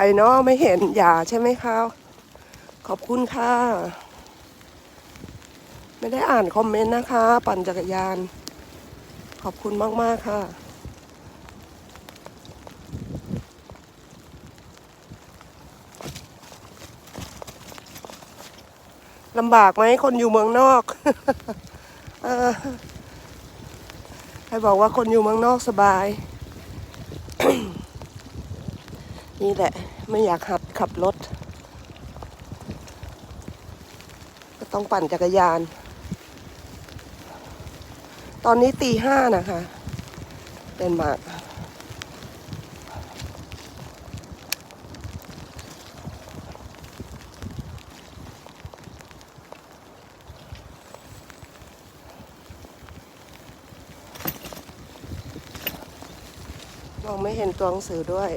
รเนาะไม่เห็นอย่าใช่ไหมคะขอบคุณค่ะ ไม่ได้อ่านคอมเมนต์นะคะ ปั่นจักรยาน ขอบคุณมาก ๆ ค่ะ ลำบากไหมคนอยู่เมืองนอกใครบอกว่าคนอยู่เมืองนอกสบาย นี่แหละไม่อยากหัดขับรถ ก็ต้องปั่นจักรยาน ตอนนี้ตีห้านะคะเดนมาร์กมองไม่เห็นตัวหนังสือด้วย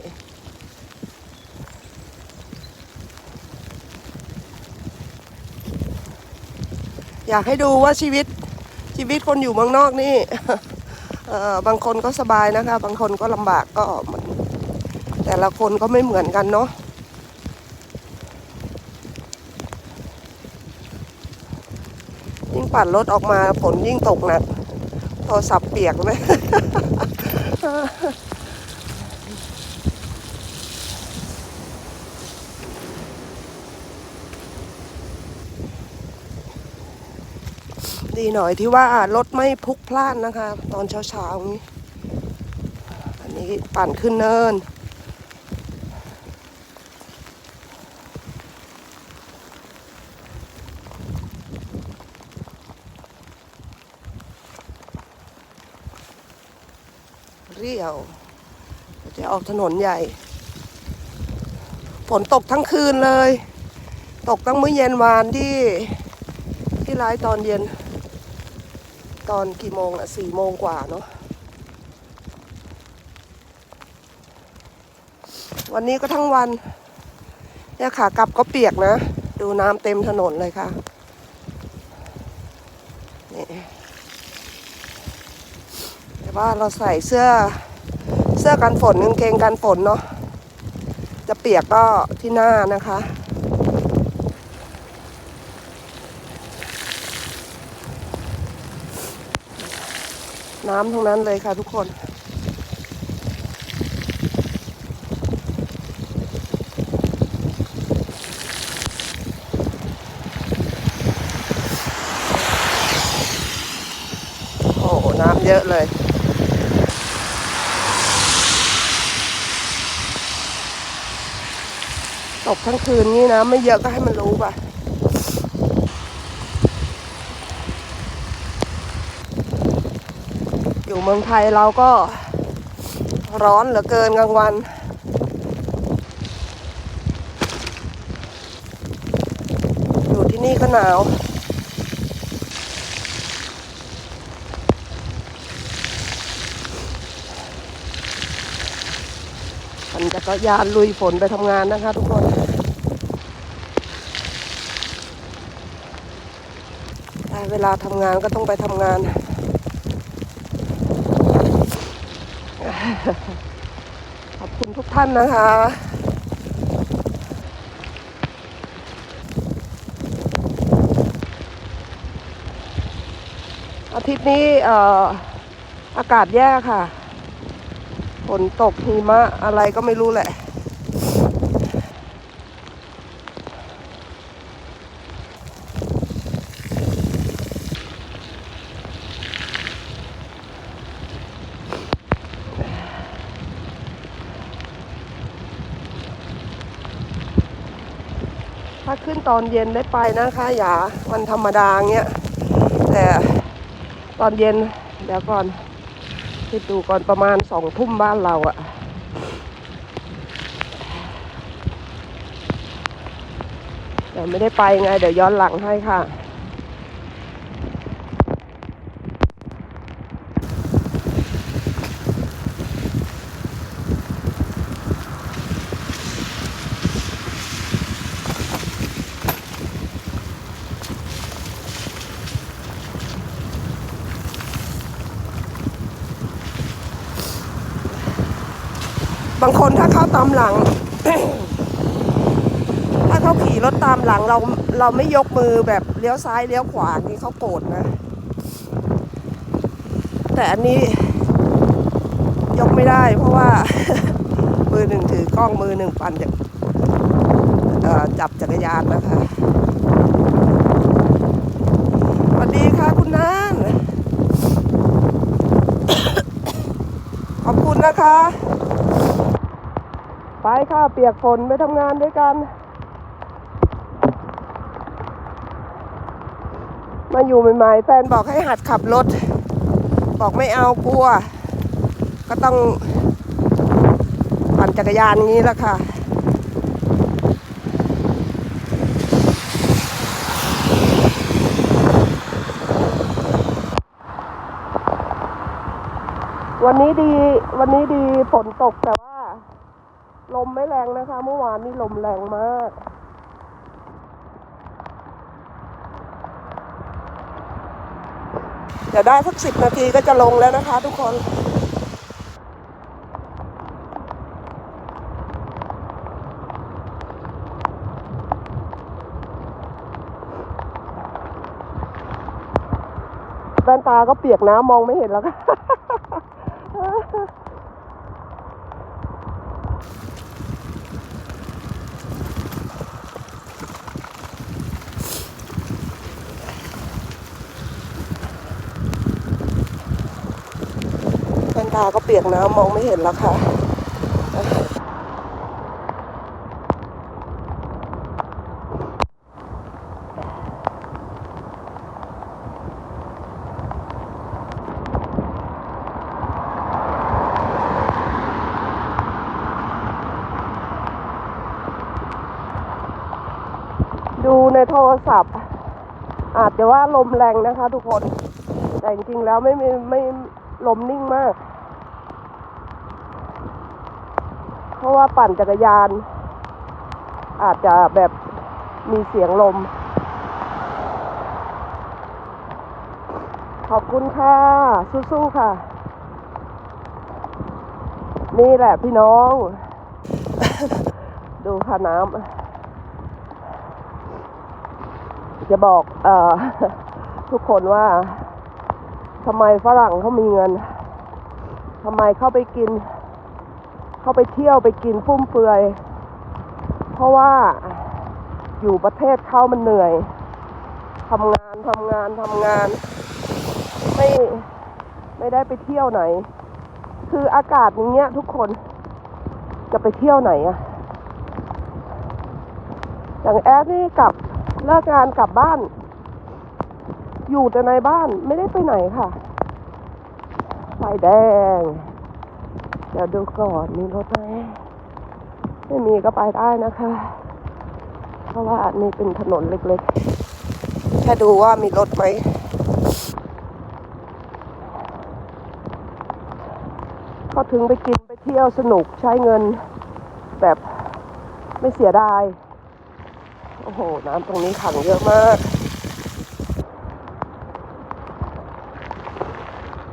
อยากให้ดูว่าชีวิตชีวิตคนอยู่เมืองนอกนี่บางคนก็สบายนะคะ บางคนก็ลำบากก็มันแต่ละคนก็ไม่เหมือนกันเนาะยิ่งปั่นรถออกมาฝนยิ่งตกหนักโทรศัพท์เปียกเลย ดีหน่อยที่ว่ารถไม่พลุกพล่านนะคะ ตอนเช้าๆนี้ อันนี้ปั่นขึ้นเนิน เรียว จะออกถนนใหญ่ ฝนตกทั้งคืนเลย ตกตั้งมื้อเย็นวานที่ที่ร้ายตอนเย็น ตอนกี่โมงอะสี่โมงกว่าเนาะวันนี้ก็ทั้งวัน เนี่ยขากลับก็เปียกนะ ดูน้ำเต็มถนนเลยค่ะนี่แต่ว่าเราใส่เสื้อเสื้อกันฝนกางเกงกันฝนเนาะจะเปียกก็ที่หน้านะคะ น้ำทั้งนั้นเลยค่ะทุกคน โอ้โหน้ำเยอะเลยตกทั้งคืนนี้นะ ไม่เยอะก็ให้มันรู้ป่ะ อยู่เมืองไทยเราก็ร้อนเหลือเกินกลางวัน อยู่ที่นี่ก็หนาวปั่นจักรยานลุยฝนไปทำงานนะคะทุกคนเวลาทำงานก็ต้องไปทำงาน ขอบคุณทุกท่านนะคะอาทิตย์นี้เอ่ออากาศแย่ค่ะ ฝนตกหิมะอะไรก็ไม่รู้แหละ ขึ้นตอนเย็นได้ไปนะคะอย่าวันธรรมดาเงี้ยแต่ตอนเย็นเดี๋ยวก่อนคิดดูก่อนประมาณสองทุ่มบ้านเราอะเดี๋ยวไม่ได้ไปไง เดี๋ยวย้อนหลังให้ค่ะ บางคนถ้าเข้าตามหลัง ถ้าเขาขี่รถตามหลังเราเราไม่ยกมือแบบเลี้ยวซ้ายเลี้ยวขวานี่เขาโกรธนะ แต่อันนี้ยกไม่ได้ เพราะว่า มือหนึ่งถือกล้องมือหนึ่งปั่นจากจับจักรยานนะคะสวัสดีค่ะคุณน้านขอบคุณนะคะ ไปค่ะเปียกฝนไปทำงานด้วยกัน มาอยู่ใหม่ๆแฟนบอกให้หัดขับรถ บอกไม่เอากลัว ก็ต้องปั่นจักรยานนี้แหละค่ะวันนี้ดีวันนี้ดีฝนตกแต่ ลมไม่แรงนะคะ เมื่อวานนี้ลมแรงมากเดี๋ยวได้สักสิบนาทีก็จะลงแล้วนะคะทุกคน แว่นตาก็เปียกน้ำมองไม่เห็นแล้วค่ะ ตาก็เปียกน้ำมองไม่เห็นแล้วค่ะดูในโทรศัพท์ อาจจะว่าลมแรงนะคะทุกคน แต่จริงๆแล้วไม่ไม่ไม่ลมนิ่งมาก เพราะว่าปั่นจักรยาน อาจจะแบบมีเสียงลม ขอบคุณค่ะ สู้ๆค่ะ นี่แหละพี่น้อง ดูค่ะน้ำจะบอกเอ่อทุกคนว่าทำไมฝรั่งเขามีเงินทำไมเข้าไปกิน เขาไปเที่ยวไปกินฟุ่มเฟือย เพราะว่าอยู่ประเทศเขามันเหนื่อยทำงานทำงานทำงาน ไม่ไม่ได้ไปเที่ยวไหน คืออากาศอย่างเงี้ยทุกคนจะไปเที่ยวไหนอะอย่างแอดนี่กลับเลิกงานกลับบ้าน อยู่แต่ในบ้านไม่ได้ไปไหนค่ะไฟแดง เดี๋ยวดูก่อนมีรถไหมไม่มีก็ไปได้นะคะ เพราะว่านี่เป็นถนนเล็กๆ แค่ดูว่ามีรถไหมก็ถึงไปกินไปเที่ยวสนุกใช้เงินแบบไม่เสียดาย โอ้โห น้ำตรงนี้ขังเยอะมาก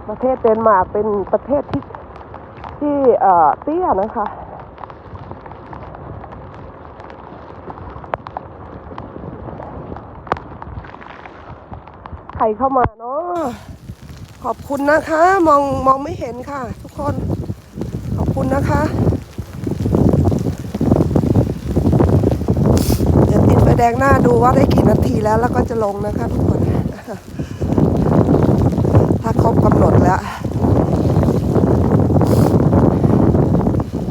ประเทศเดนมาร์กเป็นประเทศที่ ที่เอ่อเตี้ยนะคะใครเข้ามาเนาะขอบคุณนะคะ มองมองไม่เห็นค่ะ ทุกคนขอบคุณนะคะเดี๋ยวติดไฟแดงหน้าดูว่าได้กี่นาทีแล้ว แล้วก็จะลงนะคะทุกคนถ้าครบกำหนดแล้ว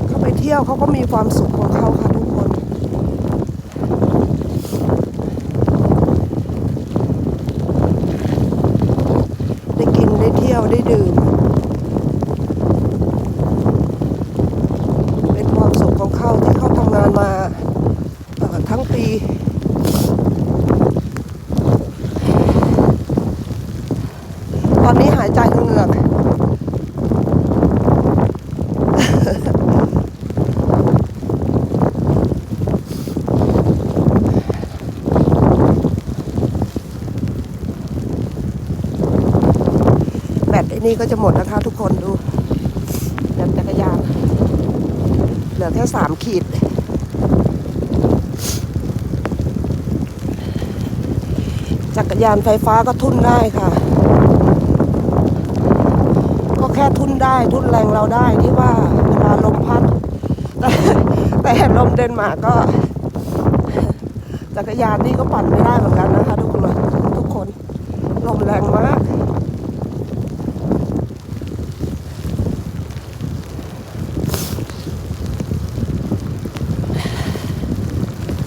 เขาไปเที่ยวเขาก็มีความสุขของเขาค่ะทุกคน ได้กินได้เที่ยวได้ดื่ม เป็นความสุขของเขาที่เขาทำงานมาเอ่อทั้งปี ตอนนี้หายใจทางเหงือก แบตไอ้ นี่ก็จะหมดนะคะทุกคนดูแบตจักรยานเหลือแค่สามขีด จักรยานไฟฟ้าก็ทุ่นได้ค่ะ ก็แค่ทุ่นได้ทุ่นแรงเราได้ที่ว่าเวลาลมพัด แต่แต่ลมเดนมาร์กก็ จักรยานนี่ก็ปั่นไม่ได้เหมือนกันนะคะทุกคนทุกคนลมแรงมาก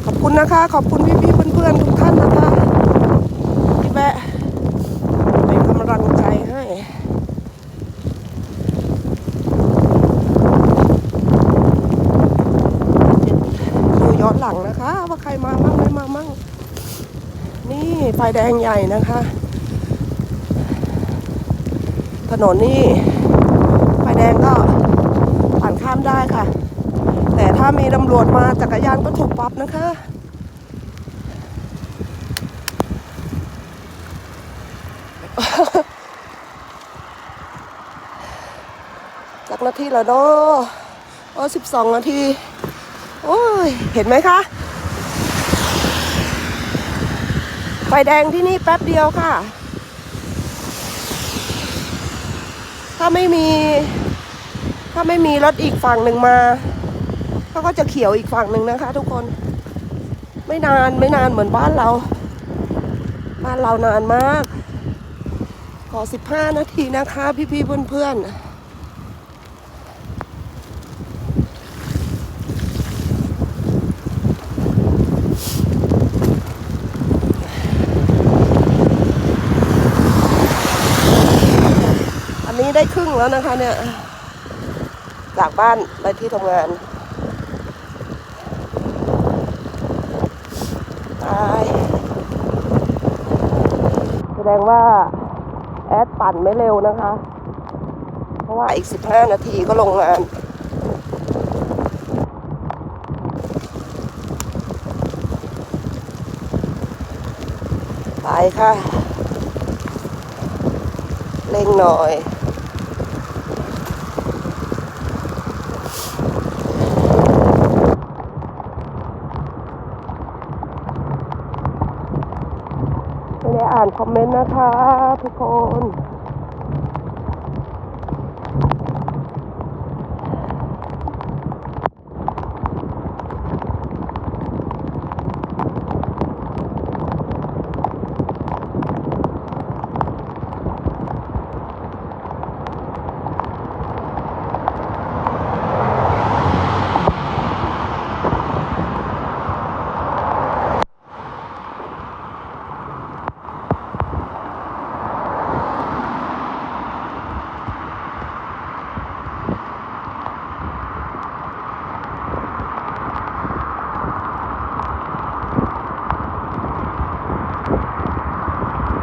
ขอบคุณ นะคะ ขอบคุณพี่ๆเพื่อนๆทุกท่านนะคะที่แวะเป็นกำลังใจให้ดูย้อนหลังนะคะ ว่าใครมามั่งไม่มามั่งนี่ไฟแดงใหญ่นะคะ ถนนนี่ไฟแดงก็ผ่านข้ามได้ค่ะ แต่ถ้ามีตำรวจมาจักรยานก็ถูกปรับนะคะ จักนาทีแล้วเนาะโอ้สิบสองนาที โอ้ย เห็นไหมคะ ไฟแดงที่นี่แป๊บเดียวค่ะ ถ้าไม่มี ถ้าไม่มีรถอีกฝั่งหนึ่งมาเขาก็จะเขียวอีกฝั่งหนึ่งนะคะ ทุกคน ไม่นานไม่นานเหมือนบ้านเรา บ้านเรานานมาก ขอสิบห้านาทีนะคะ พี่ๆเพื่อนๆอันนี้ได้ครึ่งแล้วนะคะเนี่ย จากบ้านไปที่ทำงานตาย แสดงว่า แอดปั่นไม่เร็วนะคะ เพราะว่าอีก 15 นาทีก็ลงงานไปค่ะเร่งหน่อย ไม่ได้อ่านคอมเมนต์นะคะ ทุ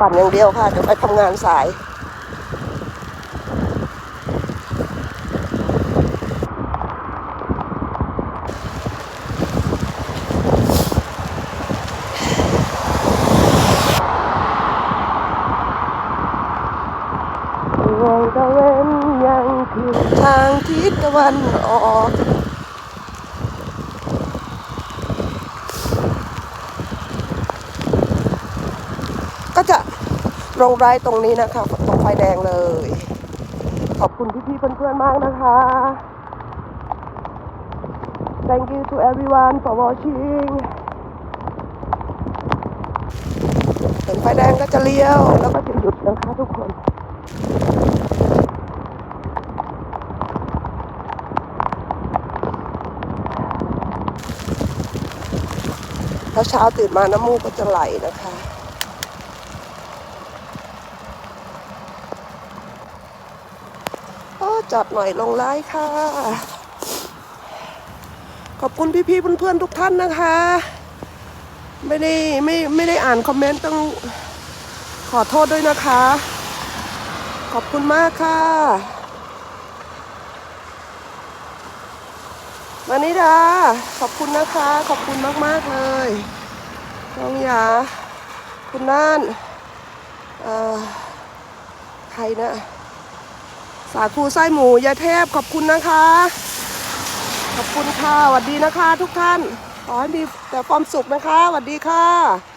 กคนอย่างเดียวค่ะเดี๋ยวไปทำงานสายดวงตะเวนยังคือทางทิศตะวันออกจะ ลงไรายตรงนี้นะคะตรงไฟแดงเลย ขอบคุณพี่ๆเพื่อนๆมากนะคะ Thank you to everyone for watching เห็นไฟแดงก็จะเลี้ยว แล้วก็จะหยุดนะคะทุกคนถ้าเช้าตื่นมาน้ำมูกก็จะไหลนะคะ โอ้ จอดหน่อยลงไลน์ค่ะ ขอบคุณพี่ๆเพื่อนๆทุกท่านนะคะ ไม่ได้ไม่ไม่ได้อ่านคอมเมนต์ต้องขอโทษด้วยนะคะ ขอบคุณมากค่ะมานิดาขอบคุณนะคะ ขอบคุณมากๆเลยน้องยาคุณน่านใครนะ สาคูไส้หมูยายเทพขอบคุณนะคะ ขอบคุณค่ะสวัสดีนะคะ ทุกท่าน ขอให้มีแต่ความสุขนะคะสวัสดีค่ะ